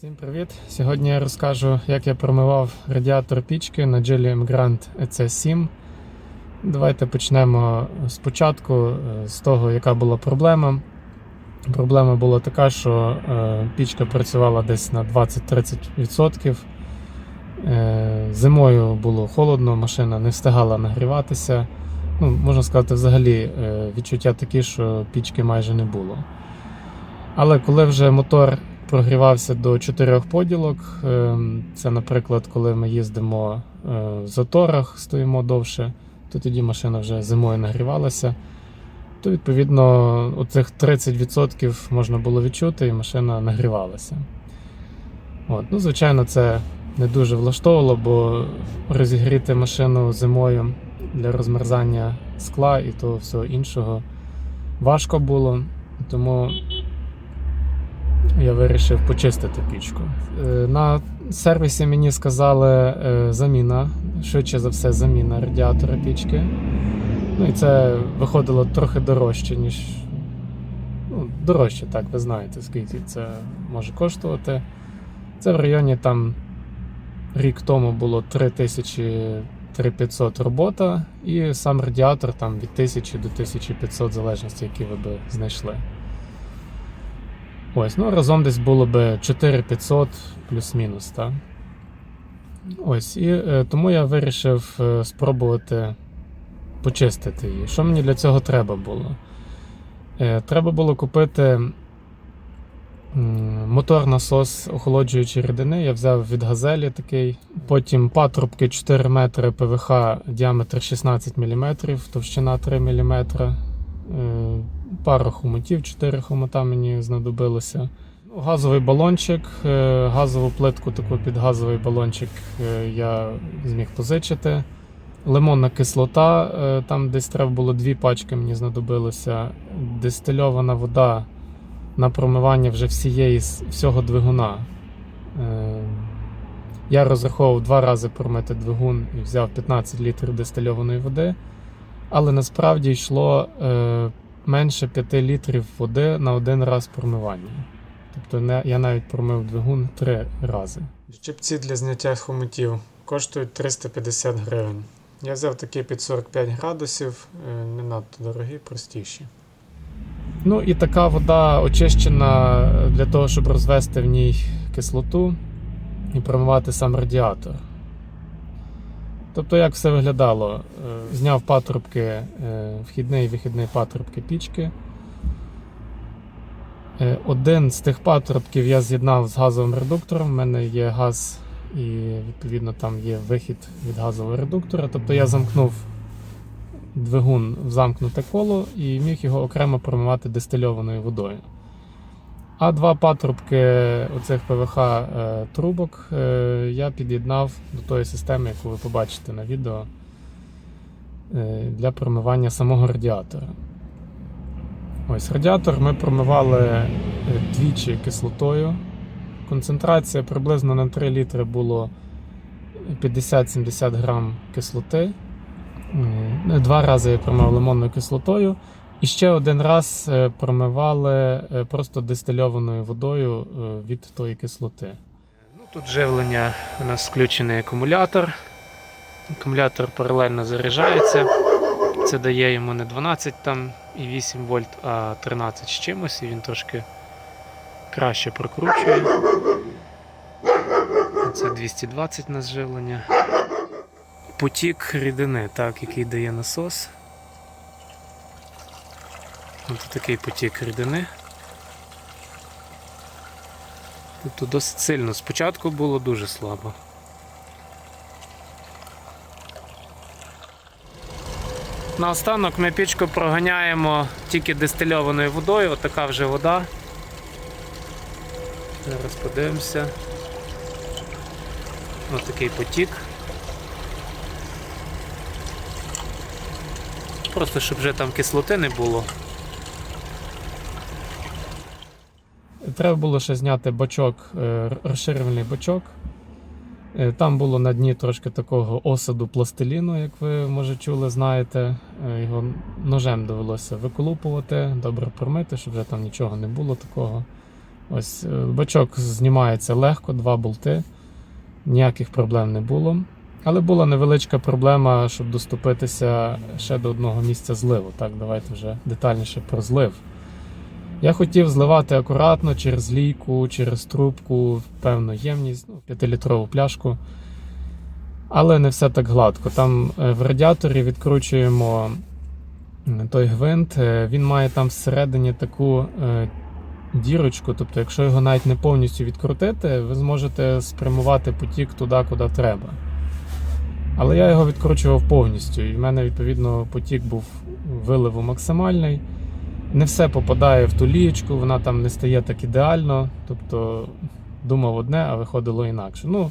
Всім привіт! Сьогодні я розкажу, як я промивав радіатор пічки на Geely Emgrand EC7. Давайте почнемо спочатку е, з того, яка була проблема. Проблема була така, що е, пічка працювала десь на 20-30%. Е, Зимою було холодно, машина не встигала нагріватися. Ну, можна сказати, взагалі відчуття такі, що пічки майже не було. Але коли вже мотор прогрівався до чотирьох поділок, ем, це, наприклад, коли ми їздимо е, в заторах, стоїмо довше, то тоді машина вже зимою нагрівалася. То, відповідно, оцих 30% можна було відчути, і машина нагрівалася. От. Ну, звичайно, це не дуже влаштовувало, бо розігріти машину зимою для розмерзання скла і того всього іншого важко було. Тому я вирішив почистити пічку. Е, На сервісі мені сказали е, заміна, швидше за все, заміна радіатора пічки. Ну і це виходило трохи дорожче, ніж. Ну, дорожче, так, ви знаєте, скільки це може коштувати. Це в районі там рік тому було 3000 3500 робота, і сам радіатор там від 1000 до 1500, в залежності, які ви би знайшли. Ось, ну разом десь було би 4500 плюс-мінус, так? Ось, і е, тому я вирішив е, спробувати почистити її. Що мені для цього треба було? Е, треба було купити мотор-насос охолоджуючої рідини. Я взяв від газелі такий. Потім патрубки 4 метри ПВХ, діаметр 16 мм, товщина 3 мм. Пара хомутів, 4 хомута мені знадобилося. Газовий балончик, е, газову плитку таку під газовий балончик е, я зміг позичити. Лимонна кислота, е, там десь треба було дві пачки, мені знадобилося. Дистильована вода на промивання вже всієї всього двигуна. Я розраховував два рази промити двигун і взяв 15 літрів дистильованої води, але насправді йшло менше 5 літрів води на один раз промивання. Тобто не, я навіть промив двигун три рази. Щипці для зняття хомутів коштують 350 гривень. Я взяв такі під 45 градусів, е, не надто дорогі, простіші. Ну і така вода очищена для того, щоб розвести в ній кислоту і промивати сам радіатор. Тобто, як все виглядало? Е, Зняв патрубки, е, вхідний і вихідний патрубки пічки. Е, Один з тих патрубків я з'єднав з газовим редуктором. У мене є газ, і відповідно там є вихід від газового редуктора. Тобто я замкнув двигун в замкнуте коло і міг його окремо промивати дистильованою водою. А два патрубки оцих ПВХ е, трубок е, я під'єднав до тої системи, яку ви побачите на відео е, для промивання самого радіатора. Ось радіатор ми промивали двічі кислотою. Концентрація приблизно на 3 літри було 50-70 грам кислоти. Два рази я промив лимонною кислотою. І ще один раз е, промивали е, просто дистильованою водою е, від тої кислоти. Ну, тут живлення у нас включений акумулятор. Акумулятор паралельно заряджається. Це дає йому не 12 там і 8 вольт, а 13 з чимось, і він трошки краще прокручує. Це 220 у нас живлення. Потік рідини, так, який дає насос. Ось такий потік рідини. Тобто досить сильно. Спочатку було дуже слабо. Наостанок ми пічку проганяємо тільки дистильованою водою, отака вже вода. Зараз подивимося. Ось такий потік. Просто щоб вже там кислоти не було. Треба було ще зняти бачок, е, розширювальний бачок. Е, Там було на дні трошки такого осаду пластиліну, як ви може чули, знаєте. Е, Його ножем довелося виколупувати, добре промити, щоб вже там нічого не було такого. Ось бачок знімається легко, два болти, ніяких проблем не було. Але була невеличка проблема, щоб доступитися ще до одного місця зливу. Так, давайте вже детальніше про злив. Я хотів зливати акуратно через лійку, через трубку, певну ємність, ну, 5-літрову пляшку. Але не все так гладко. Там е, в радіаторі відкручуємо той гвинт, е, він має там всередині таку е, дірочку, тобто, якщо його навіть не повністю відкрутити, ви зможете спрямувати потік туди, куди треба. Але я його відкручував повністю, і в мене, відповідно, потік був виливу максимальний. Не все попадає в ту лієчку, вона там не стає так ідеально. Тобто думав одне, а виходило інакше. Ну,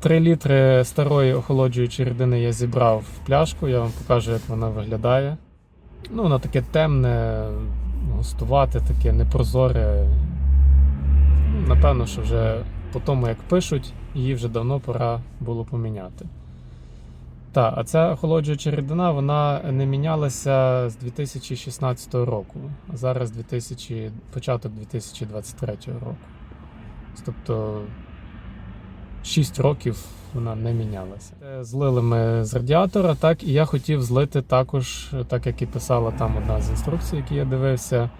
3 літри старої охолоджуючої рідини я зібрав в пляшку, я вам покажу, як вона виглядає. Ну, воно таке темне, густувате, таке непрозоре. Ну, Напевно, що вже по тому, як пишуть, її вже давно пора було поміняти. Так, а ця охолоджуюча рідина вона не мінялася з 2016 року, а зараз 2000, початок 2023 року. Тобто 6 років вона не мінялася. Е, Злили ми з радіатора, так, і я хотів злити також, так як і писала там одна з інструкцій, які я дивився,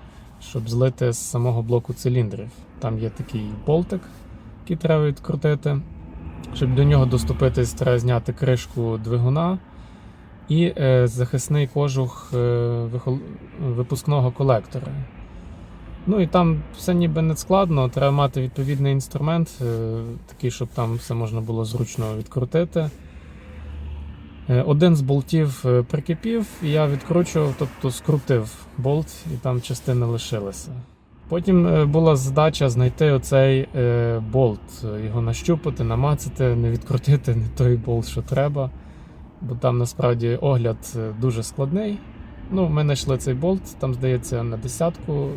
щоб злити з самого блоку циліндрів. Там є такий болтик, який треба відкрутити. Щоб до нього доступитись, треба зняти кришку двигуна і е, захисний кожух е, випускного колектора. Ну і там все ніби не складно, треба мати відповідний інструмент, е, такий, щоб там все можна було зручно відкрутити. Е, Один з болтів е, прикипів, і я відкручував, тобто скрутив болт, і там частина лишилася. Потім е, була задача знайти оцей е, болт, е, його нащупати, намацати, не відкрутити не той болт, що треба. Бо там насправді огляд дуже складний. Ну, ми знайшли цей болт, там, здається, на десятку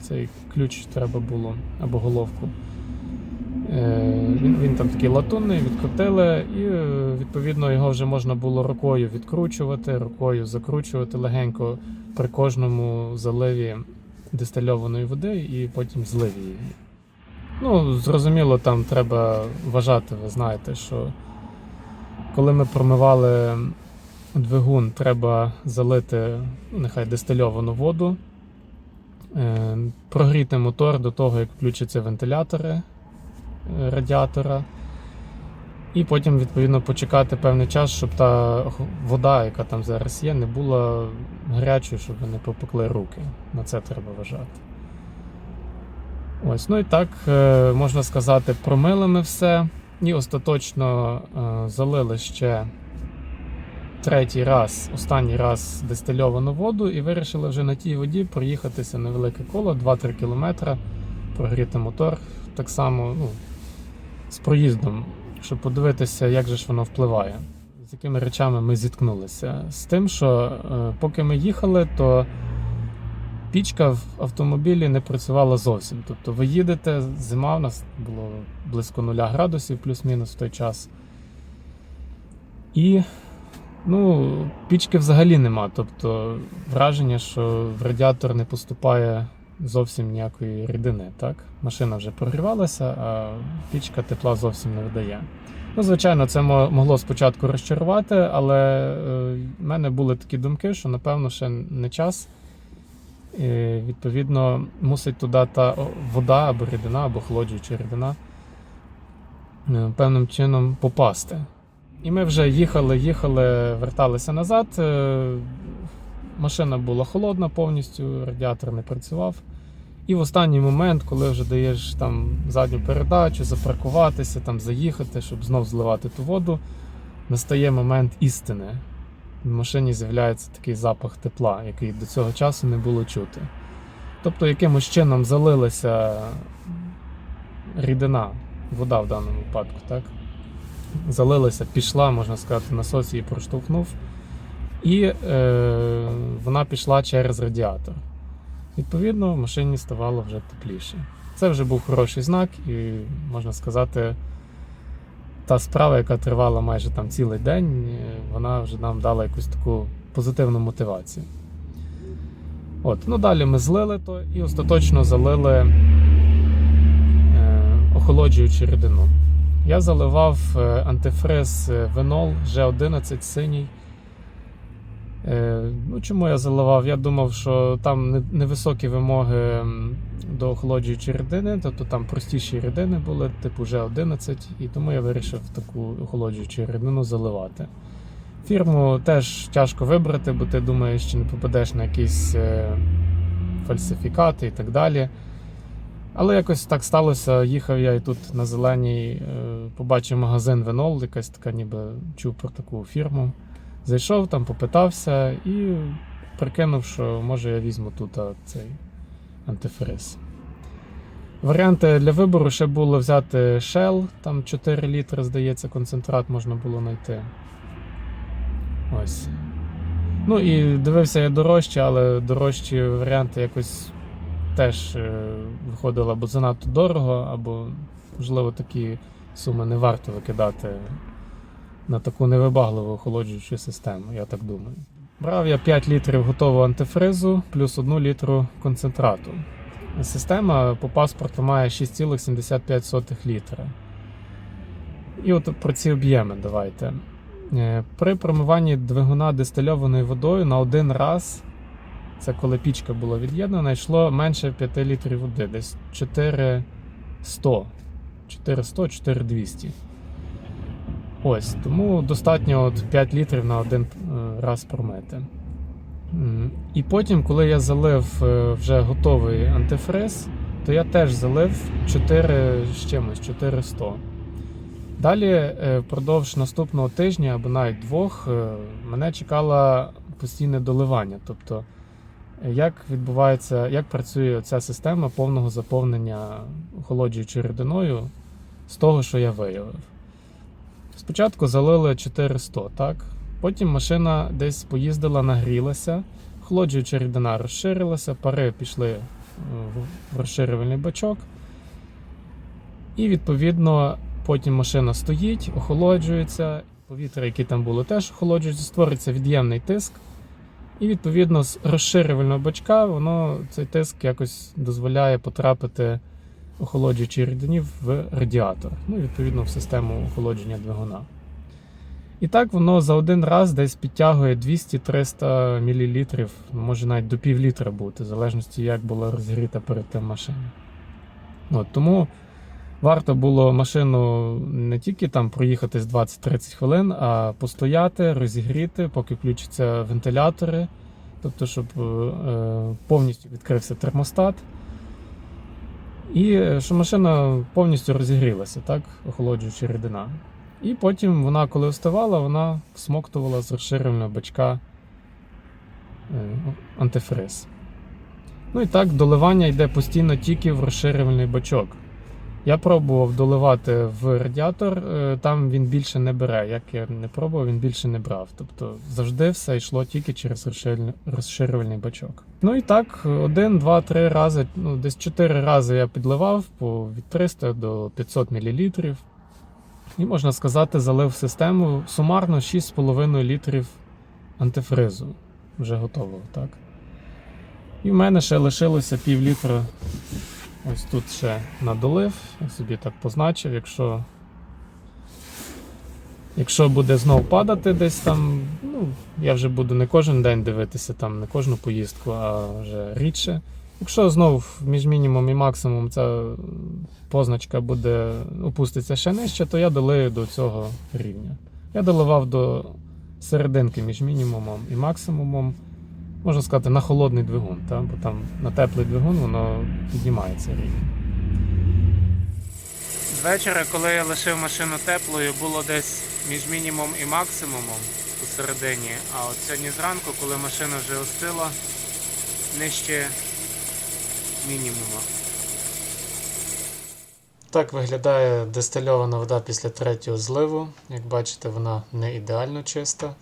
цей ключ треба було або головку. Він, він там такий латунний, відкрутили, і відповідно його вже можна було рукою відкручувати, рукою закручувати легенько при кожному заливі дистильованої води і потім зливі її. Ну, зрозуміло, там треба вважати, ви знаєте, що коли ми промивали двигун, треба залити нехай дистильовану воду, е, прогріти мотор до того, як включаться вентилятори е, радіатора. І потім, відповідно, почекати певний час, щоб та вода, яка там зараз є, не була гарячою, щоб не попекли руки. На це треба вважати. Ось, ну і так, е, можна сказати, промили ми все. І остаточно е, залили ще третій раз, останній раз дистильовану воду, і вирішили вже на тій воді проїхатися невелике коло, 2-3 кілометри, прогріти мотор. Так само ну, з проїздом, щоб подивитися, як же ж воно впливає. З якими речами ми зіткнулися. З тим, що е, поки ми їхали, то пічка в автомобілі не працювала зовсім. Тобто ви їдете, зима у нас було близько 0 градусів, плюс-мінус в той час. І ну, пічки взагалі нема. Тобто враження, що в радіатор не поступає зовсім ніякої рідини. Так? Машина вже прогрівалася, а пічка тепла зовсім не видає. Ну, звичайно, це могло спочатку розчарувати, але е, в мене були такі думки, що напевно ще не час. І, відповідно, мусить туди та вода або рідина, або холоджуюча рідина е, певним чином попасти. І ми вже їхали, їхали, верталися назад. Машина була холодна повністю, радіатор не працював. І в останній момент, коли вже даєш там задню передачу, запаркуватися, там заїхати, щоб знов зливати ту воду, настає момент істини. В машині з'являється такий запах тепла, який до цього часу не було чути. Тобто, якимось чином залилася рідина, вода в даному випадку, так? Залилася, пішла, можна сказати, насос її проштовхнув, і е, вона пішла через радіатор. Відповідно, в машині ставало вже тепліше. Це вже був хороший знак, і можна сказати, та справа, яка тривала майже там цілий день, е, вона вже нам дала якусь таку позитивну мотивацію. От, ну далі ми злили то і остаточно залили е, охолоджуючу рідину. Я заливав е, антифриз е, Венол G11 синій. Е, ну, чому я заливав? Я думав, що там невисокі вимоги до охолоджуючої рідини, тобто там простіші рідини були, типу G11, і тому я вирішив таку охолоджуючу рідину заливати. Фірму теж тяжко вибрати, бо ти думаєш, чи не попадеш на якісь е, фальсифікати і так далі. Але якось так сталося. Їхав я і тут на зеленій, е, побачив магазин Венол, якась така, ніби чув про таку фірму. Зайшов там, попитався і прикинув, що може я візьму тут цей антифриз. Варіанти для вибору ще було взяти Shell, там 4 літри, здається, концентрат можна було знайти. Ось. Ну і дивився я дорожче, але дорожчі варіанти якось теж е, виходило або занадто дорого, або, можливо, такі суми не варто викидати на таку невибагливу охолоджуючу систему, я так думаю. Брав я 5 літрів готового антифризу плюс 1 літру концентрату. Система по паспорту має 6,75 літра. І от про ці об'єми давайте. Е, При промиванні двигуна дистильованою водою на один раз, це коли пічка була від'єднана, йшло менше 5 літрів води, десь 400. 400, 4200. Ось, тому достатньо от 5 літрів на один е, раз промити. І потім, коли я залив е, вже готовий антифриз, то я теж залив 4 з чимось, 400. Далі, е, впродовж наступного тижня або навіть двох, мене чекало постійне доливання. Тобто, як відбувається, як працює ця система повного заповнення охолоджуючою рідиною з того, що я виявив. Спочатку залили 400, так? Потім машина десь поїздила, нагрілася, охолоджуюча рідина розширилася, пари пішли е, в розширювальний бачок. І відповідно потім машина стоїть, охолоджується, повітря, які там було, теж охолоджується, створюється від'ємний тиск. І відповідно з розширювального бачка воно цей тиск якось дозволяє потрапити охолоджуючій рідині в радіатор, ну і відповідно в систему охолодження двигуна. І так воно за один раз десь підтягує 200-300 мл, може навіть до пів літра бути, в залежності як була розгріта перед тим машина. От, тому варто було машину не тільки там з 20-30 хвилин, а постояти, розігріти, поки включаться вентилятори, тобто, щоб е, е, повністю відкрився термостат. І е, що машина повністю розігрілася, так, охолоджуючи рідина. І потім вона, коли вставала, вона всмоктувала з розширювального бачка е, антифриз. Ну і так, доливання йде постійно тільки в розширювальний бачок. Я пробував доливати в радіатор, е, там він більше не бере. Як я не пробував, він більше не брав. Тобто завжди все йшло тільки через розширювальний- бачок. Ну і так, один, два, три рази, ну десь чотири рази я підливав по від 300 до 500 мл. І можна сказати, залив систему сумарно 6,5 літрів антифризу. Вже готового, так. І в мене ще лишилося пів літра Ось тут ще надолив, я собі так позначив, якщо. Якщо буде знов падати десь там, ну, я вже буду не кожен день дивитися, там, не кожну поїздку, а вже рідше. Якщо знов між мінімум і максимум ця позначка буде опуститься ще нижче, то я долию до цього рівня. Я доливав до серединки між мінімумом і максимумом можна сказати, на холодний двигун, та? бо там на теплий двигун воно піднімається рівень. З вечора, коли я лишив машину теплою, було десь між мінімум і максимумом посередині. А от сьогодні зранку, коли машина вже остила, нижче мінімума. Так виглядає дистильована вода після третього зливу. Як бачите, вона не ідеально чиста.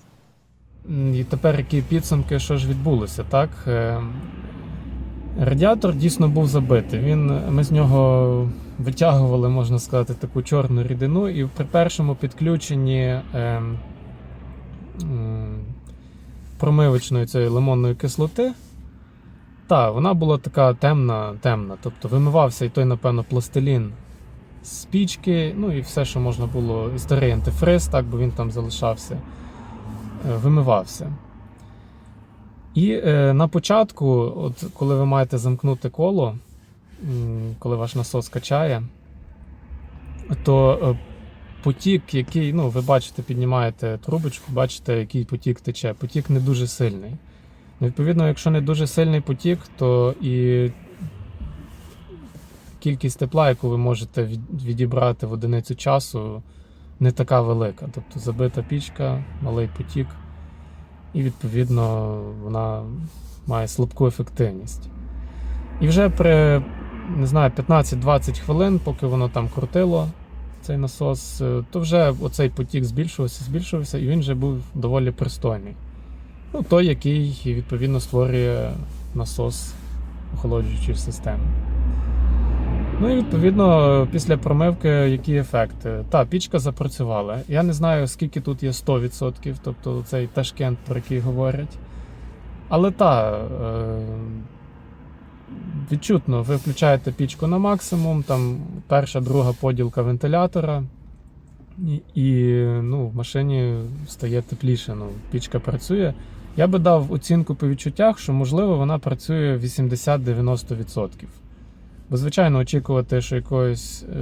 І тепер які підсумки, що ж відбулося, так? Е, Радіатор дійсно був забитий. Він, ми з нього витягували, можна сказати, таку чорну рідину, і при першому підключенні е, м, промивочної цієї лимонної кислоти Так, вона була така темна, темна. Тобто вимивався і той, напевно, пластилін з пічки, ну і все, що можна було, і старий антифриз, так, бо він там залишався, е, вимивався. І е, на початку, от коли ви маєте замкнути коло, коли ваш насос качає, то е, потік, який, ну, ви бачите, піднімаєте трубочку, бачите, який потік тече. Потік не дуже сильний. Ну, Відповідно, якщо не дуже сильний потік, то і кількість тепла, яку ви можете відібрати в одиницю часу, не така велика. Тобто забита пічка, малий потік, і відповідно вона має слабку ефективність. І вже при не знаю, 15-20 хвилин, поки воно там крутило, цей насос, е, то вже оцей потік збільшувався, збільшувався, і він вже був доволі пристойний. Ну, той, який відповідно створює насос охолоджуючої системи. Ну і відповідно після промивки які ефекти? Та, пічка запрацювала. Я не знаю, скільки тут є 100%, тобто цей ташкент, про який говорять. Але та, е, відчутно, ви включаєте пічку на максимум, там перша, друга поділка вентилятора, і, ну, в машині стає тепліше. Ну, пічка працює. Я би дав оцінку по відчуттях, що можливо вона працює 80-90%. Бо, звичайно, очікувати, що якоїсь е,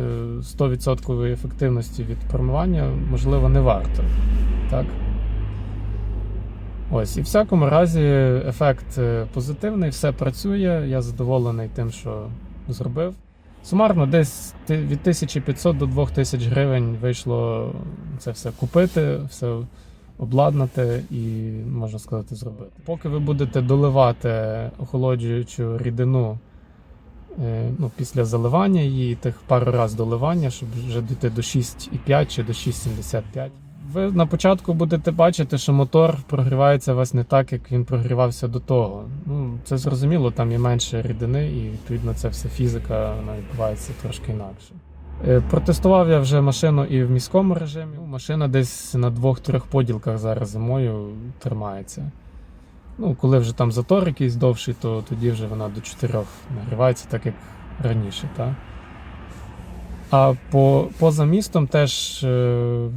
100% ефективності від промивання, можливо, не варто. Так? Ось, і в всякому разі, ефект е, позитивний, все працює. Я задоволений тим, що зробив. Сумарно, десь від 1500 до 2000 гривень вийшло це все купити, все обладнати і, можна сказати, зробити. Поки ви будете доливати охолоджуючу рідину е, ну, після заливання її, тих пару разів доливання, щоб вже дійти до 6,5 чи до 6,75. Ви на початку будете бачити, що мотор прогрівається вас не так, як він прогрівався до того. Ну, це зрозуміло, там є менше рідини, і відповідно ця вся фізика вона відбувається трошки інакше. Е, Протестував я вже машину і в міському режимі. Ну, Машина десь на двох-трьох поділках зараз зимою тримається. Ну, коли вже там затор якийсь довший, то тоді вже вона до чотирьох нагрівається, так як раніше. Так? А по, поза містом теж е,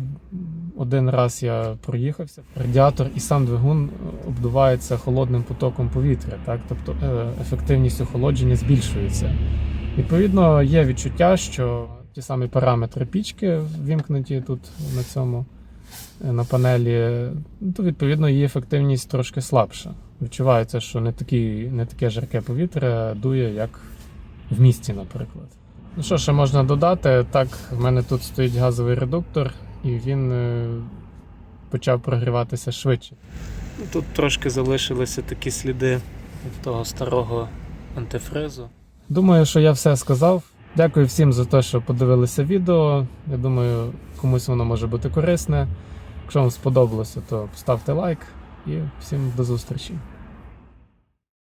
один раз я проїхався. Радіатор і сам двигун обдувається холодним потоком повітря, так? тобто е, ефективність охолодження збільшується. Відповідно, є відчуття, що ті самі параметри пічки вімкнуті тут на цьому на панелі, ну, то відповідно її ефективність трошки слабша. Відчувається, що не, такі, не таке жарке повітря дує, як в місті, наприклад. Ну що ще можна додати? Так, в мене тут стоїть газовий редуктор, і він е, почав прогріватися швидше. Ну, Тут трошки залишилися такі сліди від того старого антифризу. Думаю, що я все сказав. Дякую всім за те, що подивилися відео. Я думаю, комусь воно може бути корисне. Якщо вам сподобалося, то ставте лайк і всім до зустрічі.